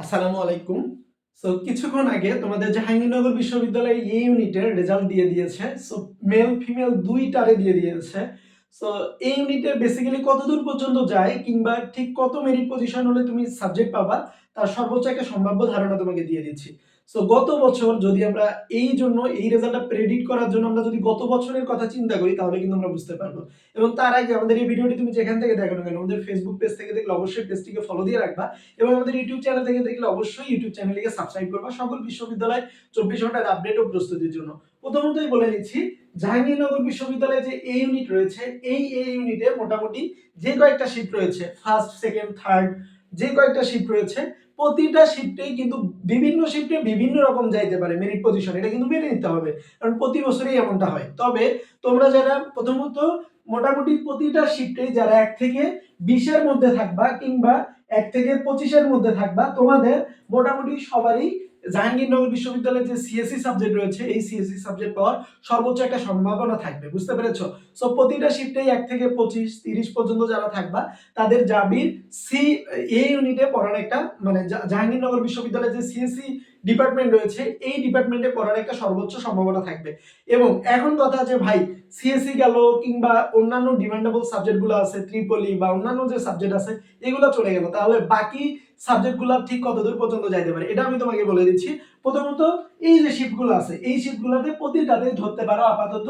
আসসালামু আলাইকুম। সো কিছুক্ষণ আগে তোমাদের জাহাঙ্গীরনগর বিশ্ববিদ্যালয় এই ইউনিটের রেজাল্ট দিয়ে দিয়েছে সো মেল ফিমেল দুইটারে দিয়ে দিয়েছে। সো এই ইউনিটে বেসিক্যালি কত দূর পর্যন্ত যায় কিংবা ঠিক কত মেরিট পজিশন হলে তুমি সাবজেক্ট পাবা, তার সর্বোচ্চ একটা সম্ভাব্য ধারণা তোমাকে দিয়ে দিচ্ছি। সো গত বছর যদি আমরা এই জন্য এই রেজাল্টটা প্রেডিক্ট করার জন্য আমরা যদি গত বছরের কথা চিন্তা করি, তাহলে কিন্তু আমরা বুঝতে পারব। এবং তার আগে আমাদের এই ভিডিওটি তুমি যেখান থেকে দেখো না কেন, আমাদের ফেসবুক পেজ থেকে দেখলে অবশ্যই পেজটিকে ফলো দিয়ে রাখবা এবং আমাদের ইউটিউব চ্যানেল থেকে দেখলে অবশ্যই ইউটিউব চ্যানেলটিকে সাবস্ক্রাইব করবা সকল বিশ্ববিদ্যালয় চব্বিশ ঘণ্টার আপডেট ও প্রস্তুতির জন্য। প্রথমতই বলে নিচ্ছি জাহাঙ্গীরনগর বিশ্ববিদ্যালয়ে যে এই ইউনিট রয়েছে, এই এই ইউনিটে মোটামুটি যে কয়েকটা শিফট রয়েছে ফার্স্ট সেকেন্ড থার্ড যে কয়েকটা শিফট রয়েছে, প্রতিটা শিফটেই কিন্তু বিভিন্ন শিফটে বিভিন্ন রকম যাইতে পারে মেরিট পজিশন এটা কিন্তু মেনে নিতে হবে, কারণ প্রতি বছরই এমনটা হয়। তবে তোমরা যারা প্রথমত মোটামুটি প্রতিটা শিফটে যারা এক থেকে বিশের মধ্যে থাকবা কিংবা এক থেকে পঁচিশের মধ্যে থাকবা, তোমাদের মোটামুটি সবারই জাহাঙ্গীরনগর বিশ্ববিদ্যালয়ের যে সিএসসি সাবজেক্ট রয়েছে, এই সিএসসি সাবজেক্ট পাওয়ার সর্বোচ্চ একটা সম্ভাবনা থাকবে, বুঝতে পেরেছ? সো প্রতিটা শিফটেই এক থেকে পঁচিশ, তিরিশ পর্যন্ত যারা থাকবা, তাদের জাবির সি এই ইউনিটে পড়ার একটা মানে জাহাঙ্গীরনগর বিশ্ববিদ্যালয়ের যে সিএসসি ডিপার্টমেন্ট রয়েছে, এই ডিপার্টমেন্টে পড়ার একটা সর্বোচ্চ সম্ভাবনা থাকবে। এবং এখন কথা যে ভাই সিএসসি গেল কিংবা অন্যান্য ডিমান্ডেবল সাবজেক্টগুলো আছে ত্রিপলি বা অন্যান্য যে সাবজেক্ট আছে, এগুলো চলে গেল। তাহলে বাকি সাবজেক্টগুলো ঠিক কতদূর পর্যন্ত যাইতে পারে, এটা আমি তোমাকে বলে দিচ্ছি। প্রথমত, এই যে শিপগুলো আছে, এই শিপগুলোতে প্রতিটাতে ধরতে পারো আপাতত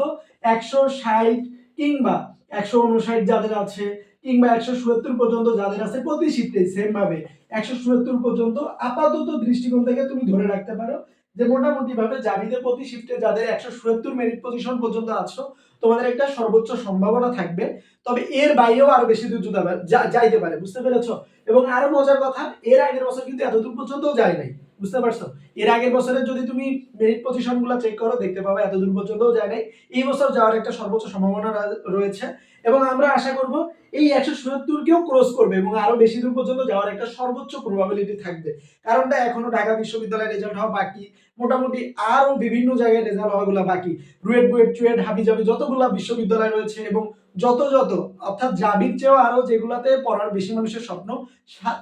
একশো ষাট কিংবা একশো উনষাট যাদের আছে, কিংবা একশো সত্তর পর্যন্ত যাদের আছে, প্রতি শিফটে সেম ভাবে একশো সুয়াত্তর পর্যন্ত আপাতত দৃষ্টিকোণ থেকে তুমি ধরে রাখতে পারো। যে মোটামুটি ভাবে জাবিতে প্রতি শিফটে যাদের একশো সত্তর মেরিট পজিশন পর্যন্ত আছো, তোমাদের একটা সর্বোচ্চ সম্ভাবনা থাকবে। তবে এর বাইরেও আরও বেশি দূর যাইতে পারে, বুঝতে পেরেছ? এবং আরও মজার কথা, এর আগের বছর কিন্তু এত দূর পর্যন্ত যায় নাই, বুঝতে পারছ? এর আগের বছরের যদি তুমি মেরিট পজিশনগুলো চেক করো, দেখতে পাবে এত দূর পর্যন্তও যায় নাই। এই বছর যাওয়ার একটা সর্বোচ্চ সম্ভাবনা রয়েছে। এবং আমরা আশা করব এই একশো সত্তরকেও ক্রস করবে এবং আরও বেশি দূর পর্যন্ত যাওয়ার একটা সর্বোচ্চ প্রবাবিলিটি থাকবে। কারণটা এখনও ঢাকা বিশ্ববিদ্যালয়ের রেজাল্ট হওয়া বাকি। মোটামুটি আরও বিভিন্ন জায়গায় রেজাল্ট হওয়াগুলো বাকি। রুয়েট, বুয়েট, চুয়েট হাবি জাবি যতগুলা বিশ্ববিদ্যালয় রয়েছে এবং যত যত, অর্থাৎ জাবির চেয়েও আরও যেগুলাতে পড়ার বেশি মানুষের স্বপ্ন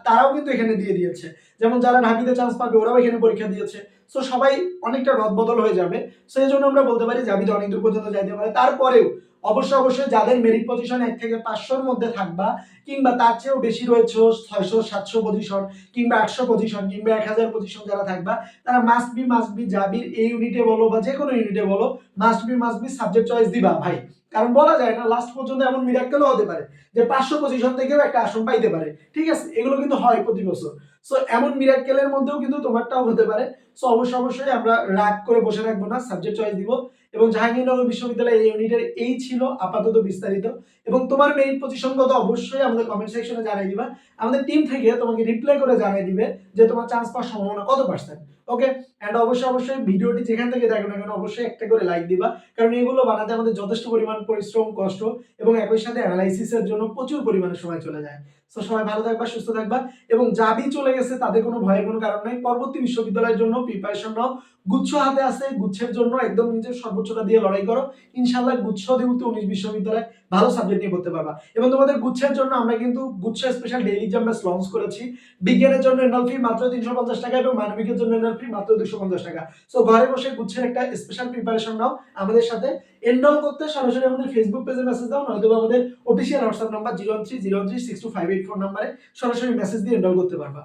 তারাও কিন্তু এখানে দিয়ে দিয়েছে। যেমন যারা ঢাবিতে চান্স পাবে, ওরাও এখানে পরীক্ষা দিয়েছে। সো সবাই অনেকটা রদবদল হয়ে যাবে। সো এই জন্য আমরা বলতে পারি জাবিতে অনেক দূর পর্যন্ত যাইতে পারে। তারপরেও অবশ্যই অবশ্যই যাদের মেরিট পজিশন এক থেকে পাঁচশোর মধ্যে থাকবা, কিংবা তার চেয়েও বেশি রয়েছে ছয়শো, সাতশো পজিশন কিংবা আটশো পজিশন কিংবা এক হাজার পজিশন যারা থাকবা, তারা মাস্ট বি মাস্ট বি জাবির এই ইউনিটে বলো বা যে কোনো ইউনিটে বলো must be must be subject choice দিবা, ভাই। কারণ বলা যায় না লাস্ট পর্যন্ত এমন মিরাক্কেলও হতে পারে যে পাঁচশো পজিশন থেকেও একটা আসন পাইতে পারে। ঠিক আছে? এগুলো কিন্তু হয় প্রতি বছর। সো এমন মিরাক্কেলের মধ্যেও কিন্তু তোমারটাও হতে পারে। সো অবশ্যই অবশ্যই আমরা রাগ করে বসে রাখব না সাবজেক্ট চয়েস দিব। এবং জাহাঙ্গীরনগর বিশ্ববিদ্যালয় এই ইউনিটের এই ছিল আপাতত বিস্তারিত। এবং তোমার মেরিট পজিশন কত অবশ্যই আমাদের কমেন্ট সেকশনে জানিয়ে দিবা। আমাদের টিম থেকে তোমাকে রিপ্লাই করে জানিয়ে দিবে যে তোমার চান্স পাওয়ার সম্ভাবনা কত পার্সেন্ট ওকে অ্যান্ড অবশ্যই অবশ্যই ভিডিওটি যেখান থেকে দেখো না কেন অবশ্যই একটা করে লাইক দিবা। কারণ এগুলো বানাতে আমাদের যথেষ্ট পরিমাণ পরিশ্রম, কষ্ট এবং একই সাথে অ্যানালাইসিসের জন্য প্রচুর পরিমাণে সময় চলে যায়। তো সবাই ভালো থাকবা, সুস্থ থাকবা এবং যাবি চলে গেছে তাদের কোনো ভয়ের কোনো কারণ নাই। পরবর্তী বিশ্ববিদ্যালয়ের জন্য প্রিপারেশন নাও। গুচ্ছ হাতে আছে, গুচ্ছের জন্য একদম নিজের সর্বোচ্চটা দিয়ে লড়াই করো। ইনশাল্লাহ গুচ্ছ দেবুতে উনিশ বিশ্ববিদ্যালয়। ভালো সাবজেক্ট নিয়ে করতে পারবা। এবং তোমাদের গুচ্ছের জন্য আমরা কিন্তু গুচ্ছ special daily exam batch launch করেছি। বিজ্ঞানের জন্য এনআল ফি মাত্র তিনশো পঞ্চাশ টাকা এবং মানবিকের জন্য এনআল ফি মাত্র দুশো পঞ্চাশ টাকা। সো ঘরে বসে গুচ্ছের একটা স্পেশাল প্রিপারেশন নাও আমাদের সাথে। এনরোল করতে সরাসরি আমাদের ফেসবুক পেজে মেসেজ দাও নয়তো আমাদের official WhatsApp number zero three zero three six two five eight four নাম্বারে সরাসরি মেসেজ দিয়ে এনরোল করতে পারবা।